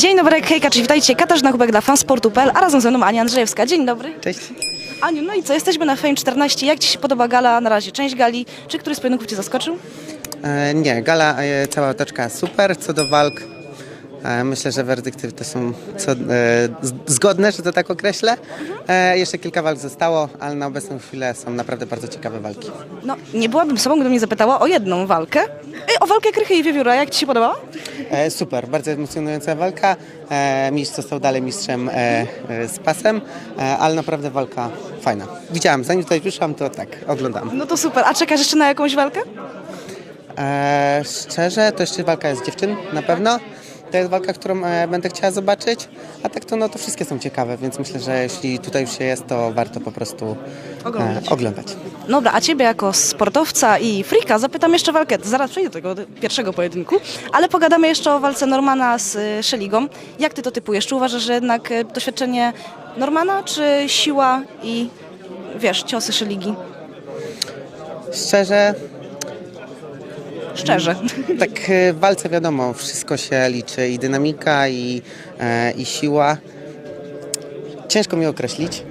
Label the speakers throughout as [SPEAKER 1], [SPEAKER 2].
[SPEAKER 1] Dzień dobry, hejka, cześć, witajcie. Katarzyna Kubek dla fansportu.pl, a razem ze mną Ania Andrzejewska. Dzień dobry.
[SPEAKER 2] Cześć.
[SPEAKER 1] Aniu, no i co, jesteśmy na Fame 14. Jak Ci się podoba gala na razie? Część gali. Czy któryś z pojedynków Cię zaskoczył?
[SPEAKER 2] E, nie, gala, e, cała otoczka super. Co do walk, myślę, że werdykty to są co, e, zgodne, że to tak określę. E, jeszcze kilka walk zostało, ale na obecną chwilę są naprawdę bardzo ciekawe walki.
[SPEAKER 1] No, nie byłabym sobą, gdybym mnie zapytała o jedną walkę. E, o walkę Krychy i Wiewióra. Jak Ci się podobała?
[SPEAKER 2] E, super, bardzo emocjonująca walka. E, mistrz został dalej mistrzem e, e, z pasem, e, ale naprawdę walka fajna. Widziałam, zanim tutaj wyszłam, to tak, oglądam.
[SPEAKER 1] No to super. A czekasz jeszcze na jakąś walkę?
[SPEAKER 2] E, szczerze, to jeszcze walka jest dziewczyn, na pewno. To jest walka, którą e, będę chciała zobaczyć, a tak to, no, to wszystkie są ciekawe, więc myślę, że jeśli tutaj już się jest, to warto po prostu
[SPEAKER 1] Oglądać.
[SPEAKER 2] E, oglądać.
[SPEAKER 1] Dobra, a Ciebie jako sportowca i frika zapytam jeszcze walkę. Zaraz przejdę do tego pierwszego pojedynku, ale pogadamy jeszcze o walce Normana z y, Szeligą. Jak Ty to typujesz? Czy uważasz, że jednak doświadczenie Normana, czy siła i wiesz, ciosy Szeligi?
[SPEAKER 2] Szczerze,
[SPEAKER 1] Szczerze.
[SPEAKER 2] tak e, w walce wiadomo, wszystko się liczy i dynamika, i, e, i siła. Ciężko mi określić.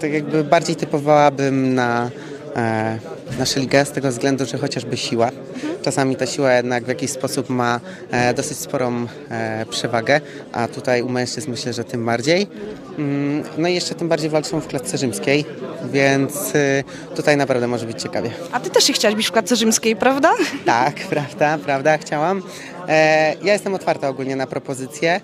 [SPEAKER 2] Tak jakby bardziej typowałabym na e, naszą ligę z tego względu, że chociażby siła. Czasami ta siła jednak w jakiś sposób ma e, dosyć sporą e, przewagę, a tutaj u mężczyzn myślę, że tym bardziej. Mm, no i jeszcze tym bardziej walczą w klatce rzymskiej, więc e, tutaj naprawdę może być ciekawie.
[SPEAKER 1] A Ty też się chciałaś bić w klatce rzymskiej, prawda?
[SPEAKER 2] Tak, prawda, prawda, chciałam. E, ja jestem otwarta ogólnie na propozycje.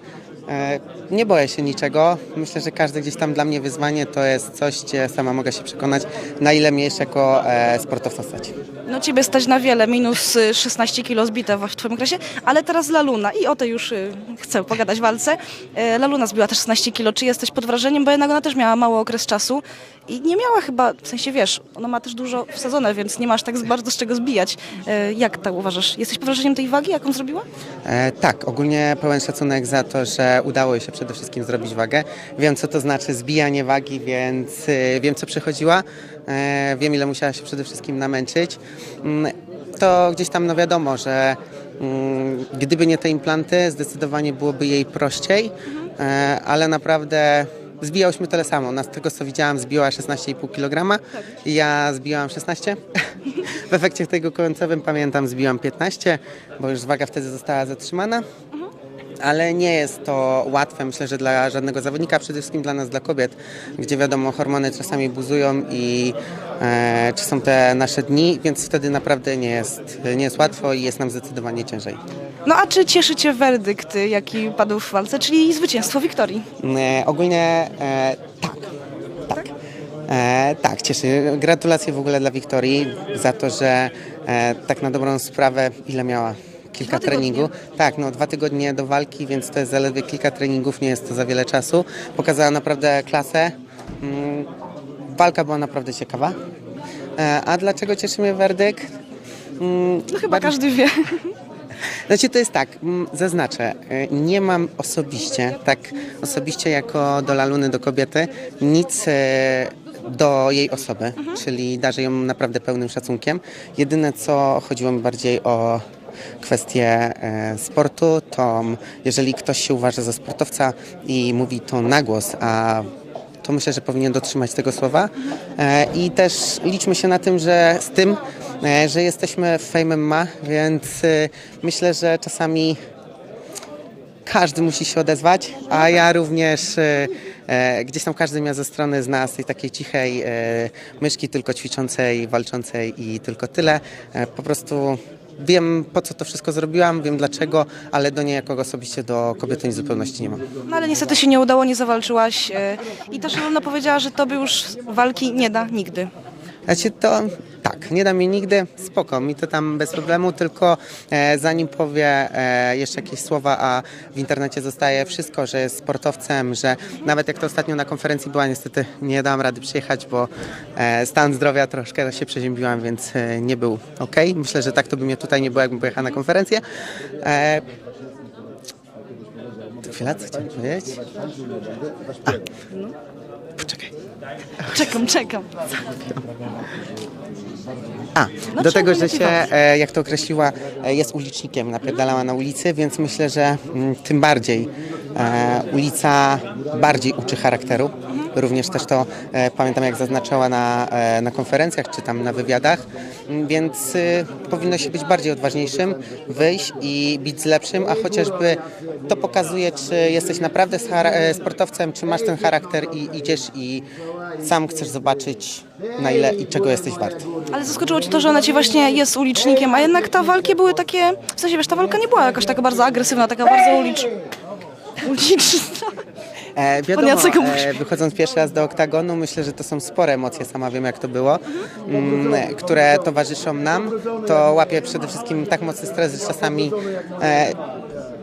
[SPEAKER 2] E, nie boję się niczego. Myślę, że każde gdzieś tam dla mnie wyzwanie to jest coś, gdzie sama mogę się przekonać, na ile mnie jeszcze jako e, sportowca stać.
[SPEAKER 1] No Ciebie stać na wiele, minus y, 16 kilo zbite w Twoim okresie, ale teraz Laluna i o tej już chcę pogadać w walce. E, Laluna zbiła też 16 kilo. Czy jesteś pod wrażeniem? Bo jednak ona też miała mały okres czasu i nie miała chyba, w sensie wiesz, ona ma też dużo w sezonę, więc nie masz tak bardzo z czego zbijać. E, Jak tak uważasz? Jesteś pod wrażeniem tej wagi, jaką zrobiła?
[SPEAKER 2] E, tak, ogólnie pełen szacunek za to, że udało jej się przede wszystkim zrobić wagę. Wiem, co to znaczy zbijanie wagi, więc e, wiem, co przechodziła. E, wiem, ile musiała się przede wszystkim namęczyć. Mm, to gdzieś tam, no wiadomo, że mm, gdyby nie te implanty, zdecydowanie byłoby jej prościej, e, ale naprawdę zbijałyśmy tyle samo. Na tego, co widziałam, zbiła 16,5 kg. Ja zbiłam 16. w efekcie tego końcowym pamiętam, zbiłam 15, bo już waga wtedy została zatrzymana. Ale nie jest to łatwe, myślę, że dla żadnego zawodnika, przede wszystkim dla nas, dla kobiet, gdzie wiadomo, hormony czasami buzują i e, czy są te nasze dni, więc wtedy naprawdę nie jest, nie jest łatwo i jest nam zdecydowanie ciężej.
[SPEAKER 1] No a czy cieszy Cię werdykt, jaki padł w walce, czyli zwycięstwo Wiktorii?
[SPEAKER 2] E, ogólnie e, tak, tak. E, tak, cieszy. Gratulacje w ogóle dla Wiktorii za to, że e, tak na dobrą sprawę, ile miała? Kilka treningów. Tak, no dwa tygodnie do walki, więc to jest zaledwie kilka treningów, nie jest to za wiele czasu. Pokazała naprawdę klasę. Mm, walka była naprawdę ciekawa. E, a dlaczego cieszy mnie werdykt? Mm,
[SPEAKER 1] No chyba
[SPEAKER 2] bardziej-
[SPEAKER 1] każdy wie.
[SPEAKER 2] znaczy to jest tak, mm, zaznaczę, y, nie mam osobiście, tak osobiście jako do Laluny, do kobiety, nic y, do jej osoby, czyli darzę ją naprawdę pełnym szacunkiem. Jedyne co chodziło mi bardziej o kwestię e, sportu, to jeżeli ktoś się uważa za sportowca i mówi to na głos, a to myślę, że powinien dotrzymać tego słowa. E, I też liczmy się na tym, że z tym, e, że jesteśmy w Fame MMA, więc myślę, że czasami każdy musi się odezwać, a ja również gdzieś tam każdy mnie ze strony z tej takiej cichej myszki, tylko ćwiczącej, walczącej i tylko tyle. Po prostu wiem po co to wszystko zrobiłam, wiem dlaczego, ale do niej jako osobiście do kobiety nic w zupełności nie mam.
[SPEAKER 1] No ale niestety się nie udało, nie zawalczyłaś e, i też Luna powiedziała, że tobie już walki nie da nigdy.
[SPEAKER 2] Znaczy to tak, nie da mi nigdy, spoko, mi to tam bez problemu, tylko e, zanim powie e, jeszcze jakieś słowa, a w internecie zostaje wszystko, że jest sportowcem, że nawet jak to ostatnio na konferencji była, niestety nie dałam rady przyjechać, bo e, stan zdrowia troszkę się przeziębiłam, więc e, nie był ok. Myślę, że tak to by mnie tutaj nie było, jakbym pojechała na konferencję. E, chwila, co chciałem powiedzieć? A, poczekaj.
[SPEAKER 1] Czekam, czekam.
[SPEAKER 2] A,
[SPEAKER 1] No
[SPEAKER 2] do tego, że się, e, jak to określiła, e, jest ulicznikiem, napierdalała na ulicy, więc myślę, że mm, tym bardziej e, ulica bardziej uczy charakteru. Również też to e, pamiętam, jak zaznaczała na, e, na konferencjach czy tam na wywiadach, Mm, więc y, powinno się być bardziej odważniejszym, wyjść i być lepszym, a chociażby to pokazuje, czy jesteś naprawdę z chara- e, sportowcem, czy masz ten charakter i idziesz i sam chcesz zobaczyć na ile i czego jesteś wart.
[SPEAKER 1] Ale zaskoczyło cię to, że ona ci właśnie jest ulicznikiem, a jednak te walki były takie, w sensie wiesz, ta walka nie była jakaś taka bardzo agresywna, taka bardzo ulicz... uliczna.
[SPEAKER 2] E, wiadomo,
[SPEAKER 1] Jacek
[SPEAKER 2] e, wychodząc pierwszy raz do oktagonu, myślę, że to są spore emocje, sama wiem jak to było, mm, które towarzyszą nam. To łapie przede wszystkim tak mocny stres, że czasami e,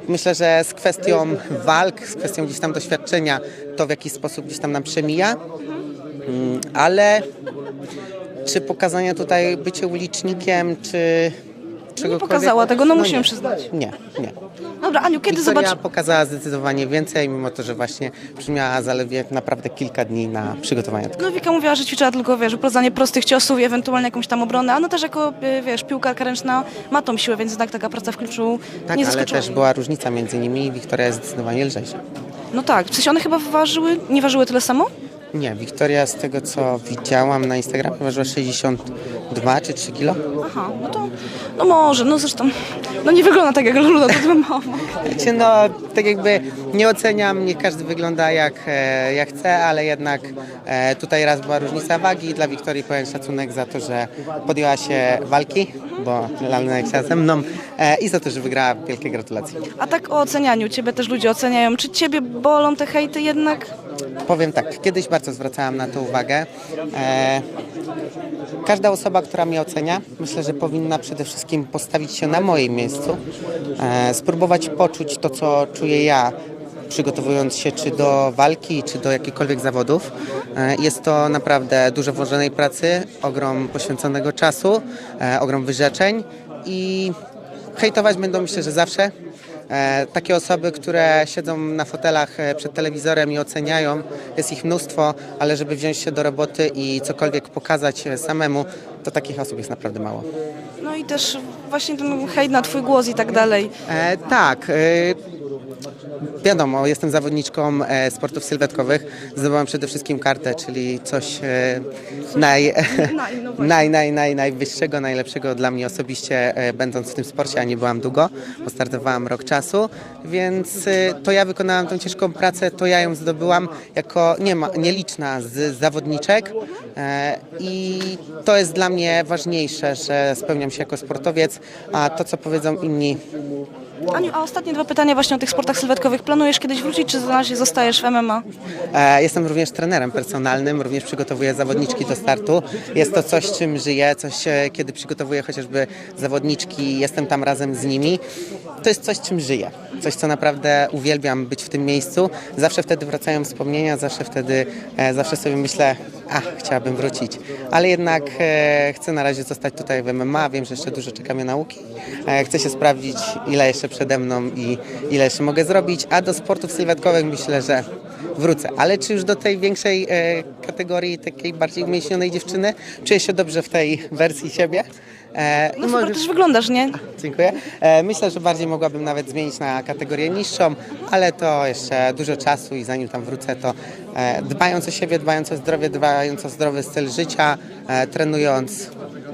[SPEAKER 2] myślę, że z kwestią walk, z kwestią gdzieś tam doświadczenia, to w jakiś sposób gdzieś tam nam przemija. Mm, ale czy pokazanie tutaj bycie ulicznikiem, czy czegokolwiek...
[SPEAKER 1] pokazała tego, no musimy
[SPEAKER 2] nie.
[SPEAKER 1] przyznać.
[SPEAKER 2] Nie, nie.
[SPEAKER 1] Dobra, Aniu, kiedy
[SPEAKER 2] Wiktoria
[SPEAKER 1] zobacz...
[SPEAKER 2] pokazała zdecydowanie więcej, mimo to, że właśnie miała zaledwie naprawdę kilka dni na przygotowanie tego.
[SPEAKER 1] No Wika mówiła, że ćwiczyła tylko, wiesz, uprowadzanie prostych ciosów i ewentualnie jakąś tam obronę, a no też jako, y, wiesz, piłkarka ręczna ma tą siłę, więc jednak taka praca w kluczu
[SPEAKER 2] Tak,
[SPEAKER 1] nie
[SPEAKER 2] ale
[SPEAKER 1] zaskoczyła.
[SPEAKER 2] też
[SPEAKER 1] mnie.
[SPEAKER 2] była różnica między nimi i Wiktoria jest zdecydowanie lżejsza.
[SPEAKER 1] No tak, w sensie one chyba ważyły, nie ważyły tyle samo?
[SPEAKER 2] Nie, Wiktoria z tego co widziałam na Instagramie ważyła 62 czy 3 kilo.
[SPEAKER 1] Aha, no to, no może, no zresztą, no nie wygląda tak jak Luna, to bym.
[SPEAKER 2] Wiecie, no tak jakby nie oceniam, nie każdy wygląda jak, e, jak chce, ale jednak e, tutaj raz była różnica wagi. Dla Wiktorii powiem szacunek za to, że podjęła się walki, bo Lalna jak się ze mną e, i za to, że wygrała. Wielkie gratulacje.
[SPEAKER 1] A tak o ocenianiu, ciebie też ludzie oceniają. Czy ciebie bolą te hejty jednak?
[SPEAKER 2] Powiem tak, kiedyś bardzo zwracałam na to uwagę. E, każda osoba, która mnie ocenia, myślę, że powinna przede wszystkim postawić się na moim miejscu, e, spróbować poczuć to, co czuję ja, przygotowując się czy do walki, czy do jakichkolwiek zawodów. E, jest to naprawdę dużo włożonej pracy, ogrom poświęconego czasu, e, ogrom wyrzeczeń i hejtować będą myślę, że zawsze. E, takie osoby, które siedzą na fotelach e, przed telewizorem i oceniają, jest ich mnóstwo, ale żeby wziąć się do roboty i cokolwiek pokazać e, samemu, to takich osób jest naprawdę mało.
[SPEAKER 1] No i też właśnie ten hejt na twój głos i tak dalej.
[SPEAKER 2] E, tak. E, wiadomo, jestem zawodniczką e, sportów sylwetkowych. Zdobyłam przede wszystkim kartę, czyli coś e, naj,
[SPEAKER 1] Naj, no właśnie.
[SPEAKER 2] naj, naj, naj, najwyższego, najlepszego dla mnie osobiście, e, będąc w tym sporcie, a nie byłam długo, bo startowałam rok czasu, więc to ja wykonałam tą ciężką pracę, to ja ją zdobyłam jako nie ma, nieliczna z zawodniczek i to jest dla mnie ważniejsze, że spełniam się jako sportowiec, a to, co powiedzą inni,
[SPEAKER 1] Aniu, a ostatnie dwa pytania właśnie o tych sportach sylwetkowych. Planujesz kiedyś wrócić, czy na razie zostajesz w MMA?
[SPEAKER 2] E, Jestem również trenerem personalnym, również przygotowuję zawodniczki do startu. Jest to coś, czym żyję, coś, e, kiedy przygotowuję chociażby zawodniczki, jestem tam razem z nimi. To jest coś, czym żyję. Coś, co naprawdę uwielbiam być w tym miejscu. Zawsze wtedy wracają wspomnienia, zawsze wtedy, e, zawsze sobie myślę, a, chciałabym wrócić. Ale jednak e, chcę na razie zostać tutaj w MMA, wiem, że jeszcze dużo czeka mnie nauki. E, chcę się sprawdzić, ile jeszcze przede mną i ile jeszcze mogę zrobić, a do sportów sylwetkowych myślę, że wrócę. Ale czy już do tej większej e, kategorii, takiej bardziej umieśnionej dziewczyny, czuję się dobrze w tej wersji siebie. E,
[SPEAKER 1] No
[SPEAKER 2] i
[SPEAKER 1] super,
[SPEAKER 2] może-
[SPEAKER 1] też wyglądasz, nie?
[SPEAKER 2] Dziękuję. E, myślę, że bardziej mogłabym nawet zmienić na kategorię niższą, ale to jeszcze dużo czasu i zanim tam wrócę, to e, dbając o siebie, dbając o zdrowie, dbając o zdrowy styl życia, e, trenując,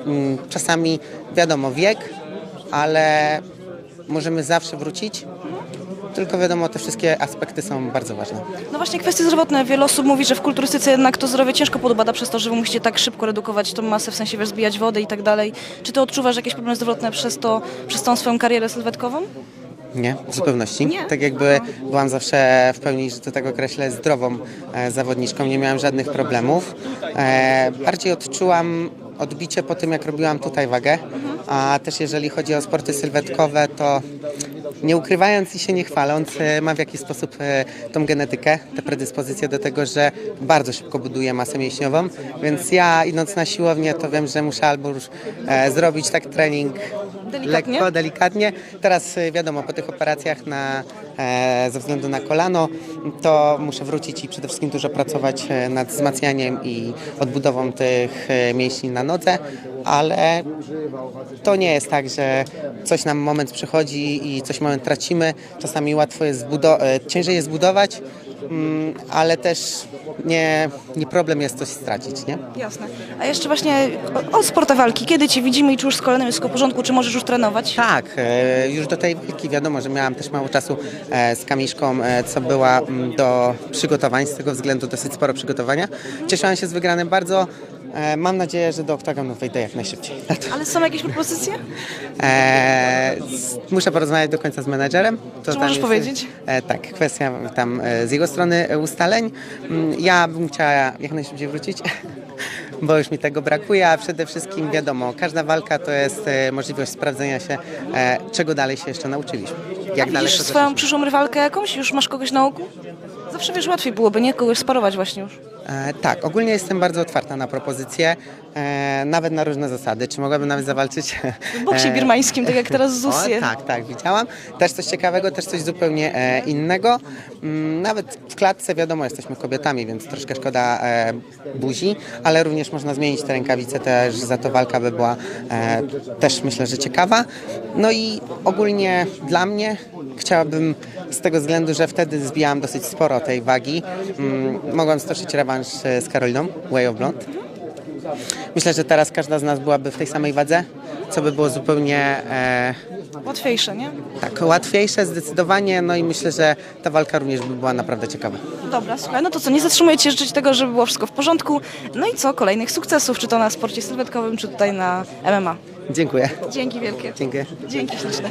[SPEAKER 2] mm, czasami wiadomo wiek, ale możemy zawsze wrócić. Tylko wiadomo, te wszystkie aspekty są bardzo ważne.
[SPEAKER 1] No właśnie kwestie zdrowotne. Wiele osób mówi, że w kulturystyce jednak to zdrowie ciężko podobada przez to, że wy musicie tak szybko redukować tą masę, w sensie wiesz, zbijać wodę i tak dalej. Czy ty odczuwasz jakieś problemy zdrowotne przez to, przez tą swoją karierę sylwetkową?
[SPEAKER 2] Nie, w zupełności.
[SPEAKER 1] Nie?
[SPEAKER 2] Tak jakby byłam zawsze w pełni, że to tak określę, zdrową e, zawodniczką, nie miałam żadnych problemów. E, bardziej odczułam odbicie po tym, jak robiłam tutaj wagę, a też jeżeli chodzi o sporty sylwetkowe, to nie ukrywając i się nie chwaląc, e, mam w jakiś sposób e, tą genetykę, tę predyspozycję do tego, że bardzo szybko buduję masę mięśniową, więc ja idąc na siłownię, to wiem, że muszę albo już e, zrobić tak trening
[SPEAKER 1] Delikatnie?
[SPEAKER 2] lekko, delikatnie. Teraz y, wiadomo, po tych operacjach na e, ze względu na kolano, to muszę wrócić i przede wszystkim dużo pracować e, nad wzmacnianiem i odbudową tych e, mięśni na nodze, ale to nie jest tak, że coś nam moment przychodzi i coś moment tracimy. Czasami łatwo jest ciężej jest zbudować, ale też nie, nie problem jest coś stracić, nie?
[SPEAKER 1] Jasne. A jeszcze właśnie o, o sporta walki. Kiedy Cię widzimy i czy już z jest wszystko w porządku, czy możesz już trenować?
[SPEAKER 2] Tak, e, już do tej walki wiadomo, że miałam też mało czasu e, z Kamiszką, e, co była mm, do przygotowań, z tego względu dosyć sporo przygotowania. Cieszyłam się z wygranym bardzo. E, Mam nadzieję, że do oktagonu wejdę jak najszybciej.
[SPEAKER 1] Ale są jakieś propozycje?
[SPEAKER 2] E, muszę porozmawiać do końca z menedżerem. To
[SPEAKER 1] Czy możesz powiedzieć?
[SPEAKER 2] E, tak, kwestia tam e, z jego strony e, ustaleń. Mm, Ja bym chciała jak najszybciej wrócić, bo już mi tego brakuje, a przede wszystkim wiadomo, każda walka to jest e, możliwość sprawdzenia się, e, czego dalej się jeszcze nauczyliśmy. Jak
[SPEAKER 1] A
[SPEAKER 2] dalej
[SPEAKER 1] widzisz
[SPEAKER 2] to
[SPEAKER 1] swoją przyszłą rywalkę jakąś? Już masz kogoś na oku? Zawsze wiesz, łatwiej byłoby, nie? Kogoś sparować właśnie już.
[SPEAKER 2] E, tak, ogólnie jestem bardzo otwarta na propozycje, e, nawet na różne zasady. Czy mogłabym nawet zawalczyć?
[SPEAKER 1] W boksie
[SPEAKER 2] e,
[SPEAKER 1] birmańskim, tak jak teraz Zusję.
[SPEAKER 2] O, tak, tak, widziałam. Też coś ciekawego, też coś zupełnie innego. Mm, nawet w klatce, wiadomo, jesteśmy kobietami, więc troszkę szkoda buzi, ale również można zmienić te rękawice, też za to walka by była też myślę, że ciekawa. No i ogólnie dla mnie chciałabym z tego względu, że wtedy zbijałam dosyć sporo tej wagi, mm, mogłam stoczyć rewanż e, z Karoliną, Way of Blonde. Myślę, że teraz każda z nas byłaby w tej samej wadze, co by było zupełnie e,
[SPEAKER 1] Łatwiejsze, nie?
[SPEAKER 2] tak, łatwiejsze zdecydowanie, no i myślę, że ta walka również by była naprawdę ciekawa.
[SPEAKER 1] Dobra, słuchaj, no to co, nie zatrzymuję Cię, życzę Ci tego, żeby było wszystko w porządku. No i co, kolejnych sukcesów, czy to na sporcie sylwetkowym, czy tutaj na MMA.
[SPEAKER 2] Dziękuję.
[SPEAKER 1] Dzięki wielkie.
[SPEAKER 2] Dziękuję.
[SPEAKER 1] Dzięki śliczne.